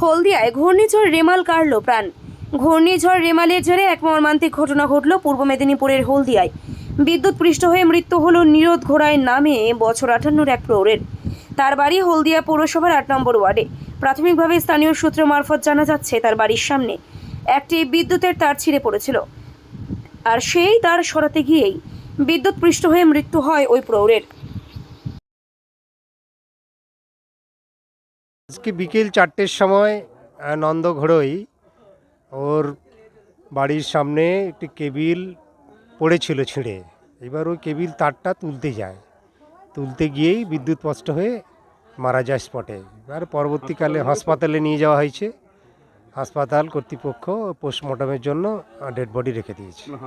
হলদিয়ায় ঘূর্ণিঝড় রেমাল কাড়ল প্রাণ। ঘূর্ণিঝড় রেমালের জেরে এক মর্মান্তিক ঘটনা ঘটল পূর্ব মেদিনীপুরের হলদিয়ায়। বিদ্যুৎ পৃষ্ঠ হয়ে মৃত্যু হল নিরোধ ঘোড়ায় নামে বছর আটান্নর এক প্রৌঢ়ের তার বাড়ি হলদিয়া পৌরসভার আট নম্বর ওয়ার্ডে। প্রাথমিকভাবে স্থানীয় সূত্র মারফত জানা যাচ্ছে, তার বাড়ির সামনে একটি বিদ্যুতের তার ছিঁড়ে পড়েছিল। আর সেই তার সরাতে গিয়েই বিদ্যুৎ পৃষ্ঠ হয়ে মৃত্যু হয় ওই প্রৌঢ়ের আজকে বিকেল চারটের সময় নন্দ ঘড়ই ওর বাড়ির সামনে একটি কেবিল পড়েছিল ছিঁড়ে। এবার ওই কেবিল তারটা তুলতে যায়। তুলতে গিয়েই বিদ্যুৎ স্পষ্ট হয়ে মারা যায় স্পটে। এবার পরবর্তীকালে হাসপাতালে নিয়ে যাওয়া হয়েছে। হাসপাতাল কর্তৃপক্ষ পোস্টমর্টমের জন্য ডেড বডি রেখে দিয়েছে। মানে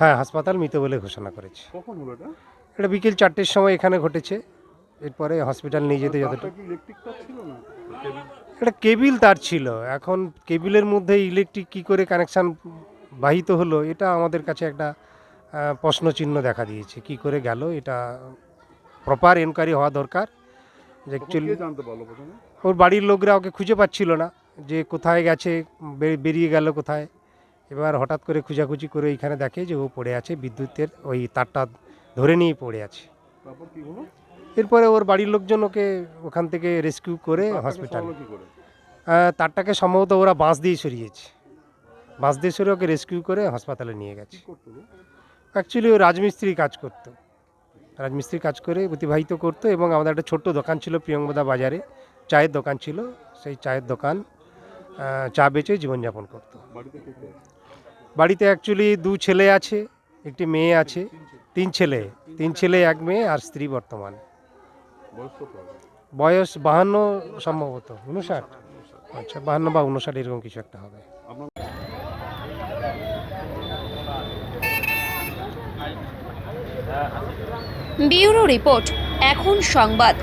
হ্যাঁ হাসপাতাল মৃত বলে ঘোষণা করেছে। এটা বিকেল চারটের সময় এখানে ঘটেছে। এরপরে হসপিটাল নিয়ে যেতে যতটা একটা কেবিল তার ছিল। এখন কেবিলের মধ্যে ইলেকট্রিক কি করে কানেকশান বাহিত হলো এটা আমাদের কাছে একটা আহ, প্রশ্নচিহ্ন দেখা দিয়েছে। কি করে গেল এটা প্রপার এনকোয়ারি হওয়া দরকার। যে অ্যাকচুয়ালি ওর বাড়ির লোকরা ওকে খুঁজে পাচ্ছিল না যে কোথায় গেছে বেরিয়ে গেল কোথায়। এবার হঠাৎ করে খোঁজাখুঁজি করে এখানে দেখে যে ও পড়ে আছে বিদ্যুতের ওই তারটা ধরে নিয়ে পড়ে আছে। এরপরে ওর বাড়ির লোকজন ওকে ওখান থেকে রেস্কিউ করে হসপিটাল তারটাকে সম্ভবত ওরা বাঁশ দিয়ে সরিয়েছে। বাঁশ দিয়ে সরিয়ে ওকে রেস্কিউ করে হাসপাতালে নিয়ে গেছে? অ্যাকচুয়ালি ও? রাজমিস্ত্রি কাজ করতো। রাজমিস্ত্রি কাজ করে অতিবাহিত করতো এবং আমাদের একটা ছোট্ট দোকান ছিল প্রিয়ঙ্গদা বাজারে। চায়ের দোকান ছিল। সেই চায়ের দোকান চা বেচে জীবনযাপন করতো। বাড়িতে অ্যাকচুয়ালি দু ছেলে আছে একটি মেয়ে আছে। তিন ছেলে। তিন ছেলে এক মেয়ে আর স্ত্রী বর্তমান। বয়স বাহান্ন সম্ভবত উনষাট আচ্ছা বাহান্ন বা উনষাট এরকম কিছু একটা হবে। বিউরো রিপোর্ট, এখন সংবাদ।